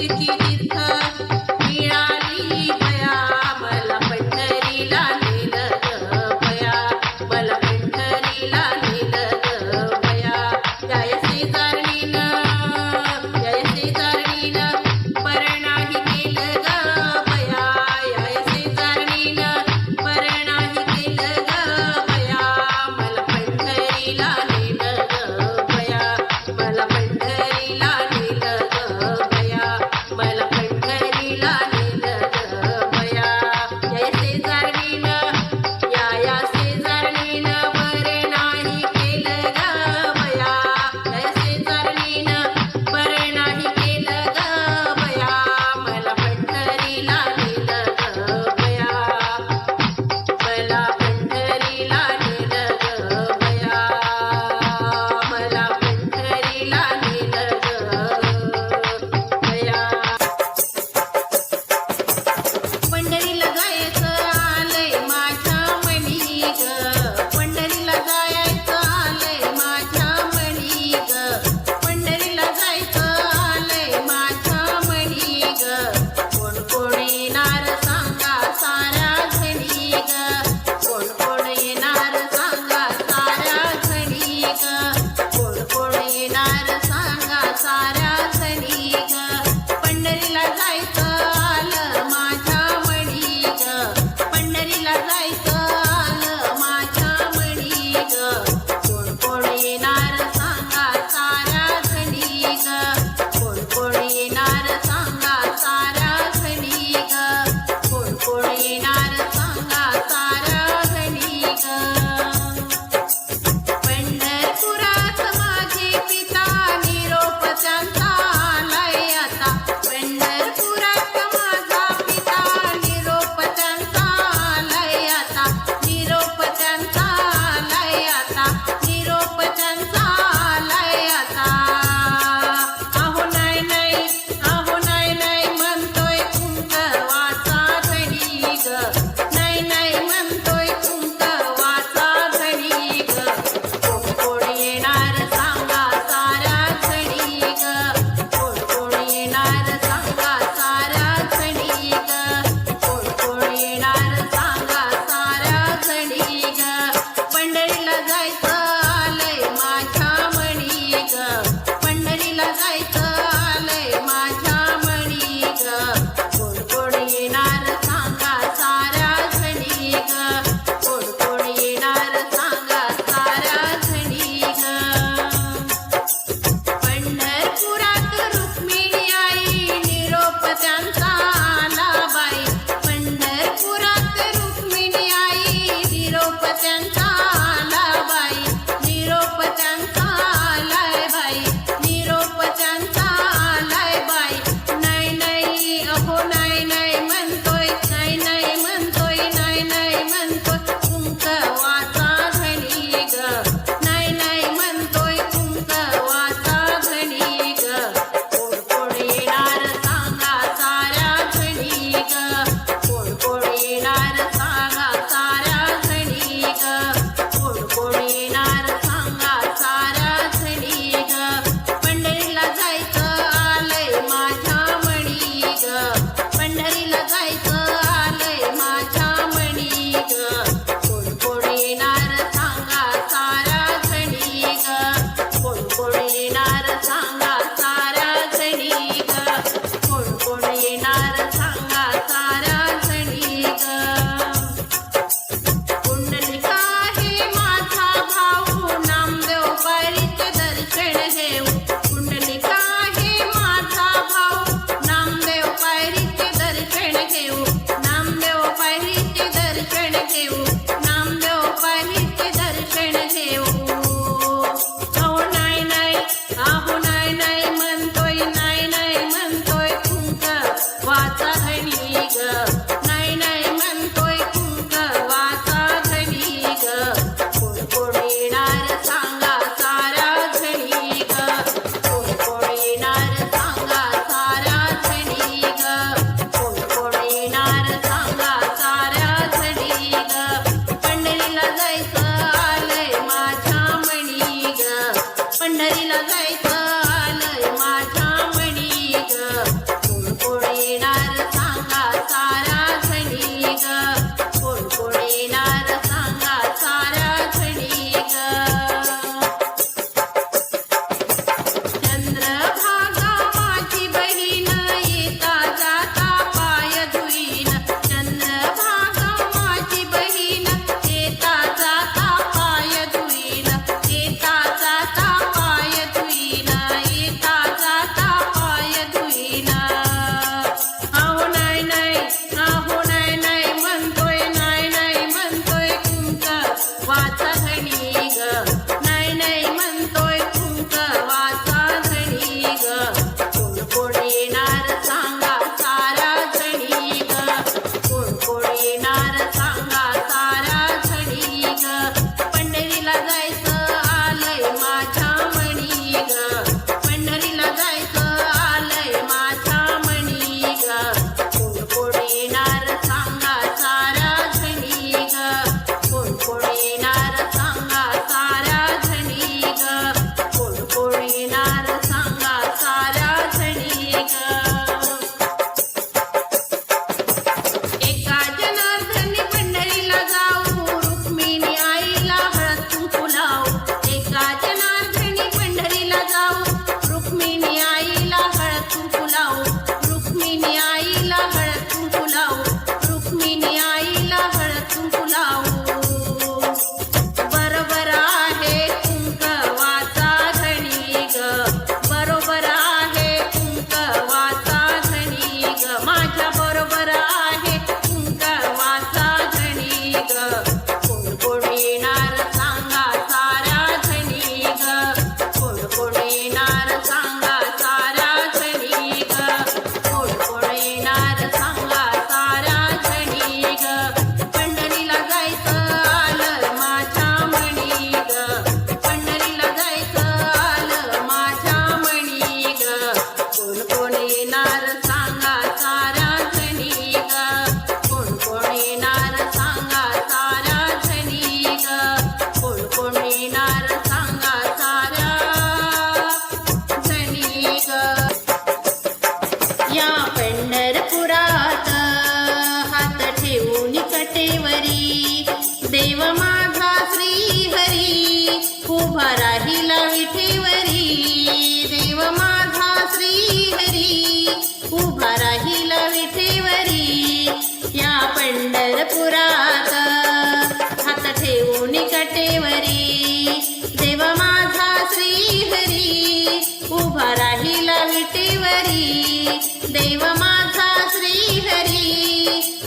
की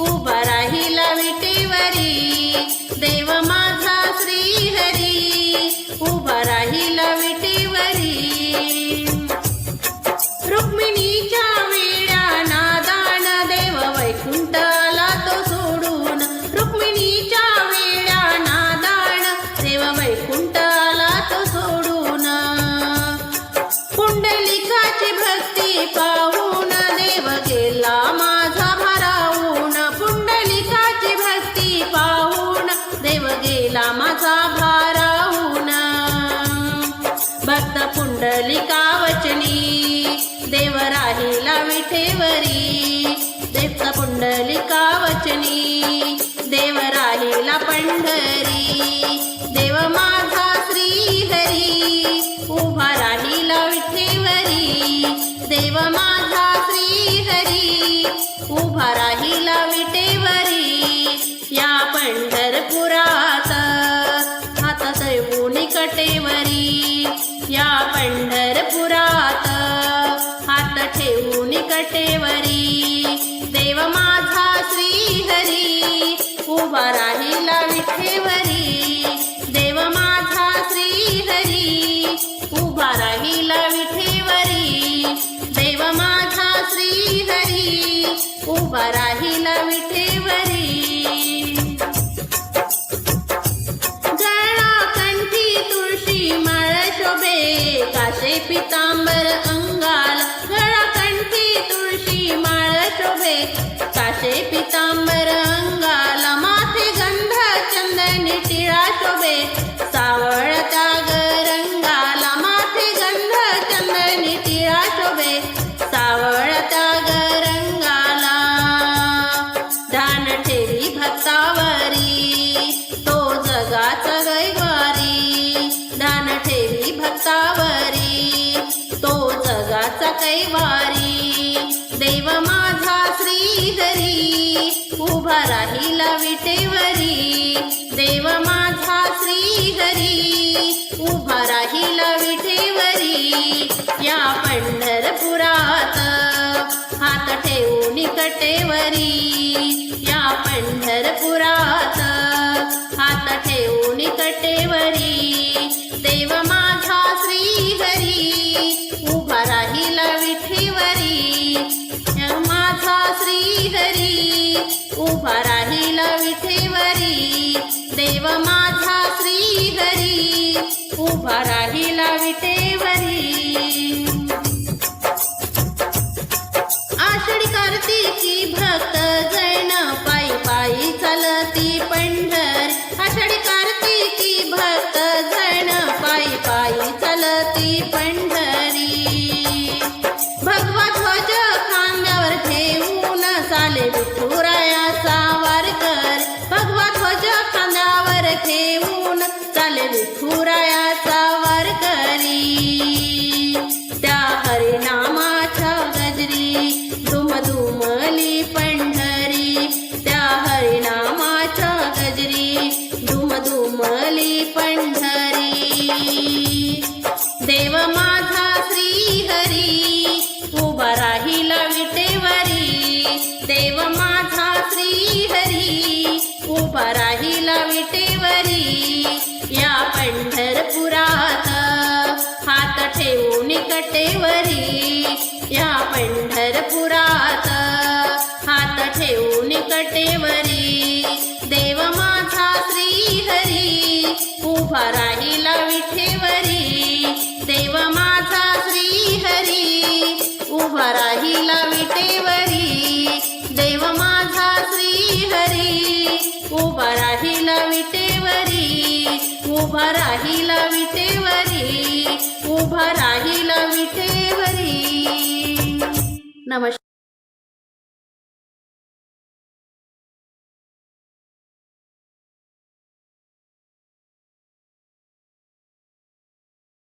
उभा राहिला विटेवरी. देव माझा श्री हरी उभा राहिला विटेवरी. देव माझा श्री हरी. उभा राहिला विठेवरी देव माझा श्री हरी. उभा राहिला विटेवरी या पंढरपुरात हात तळवून कटेवरी या पंढरपुरात हात ठेवून कटेवरी विठेवरी गळा कंठी तुळशी माळ शोभे काशे पितांबर उभा राहिला विटेवरी. देव माझा श्रीहरी. उभा राहिला विटेवरी. या पंढरपुरात हात ठेवून कटेवरी या पंढरपुरात हात ठेवून कटेवरी उभा राहील विठेवरी देव माझा श्रीहरी उभा राहील विठेवरी. आषाढी कार्तिकी भक्त जैन पायी पायी चालती पंढर. आषाढी कार्तिकी भक्त जैन पायी पायी चालती पंढर. कटेवरी या पंढरपुरात. हात ठेवून कटेवरी देव माझा श्रीहरी उभा राहिला विठेवरी. देव माझा श्रीहरी उभा राहिला विटेवरी देव माझा श्री हरी उभा राहिला विटेवरी उभा राहिला विटेवरी उभा राहिला विटेवरी. नमस्कार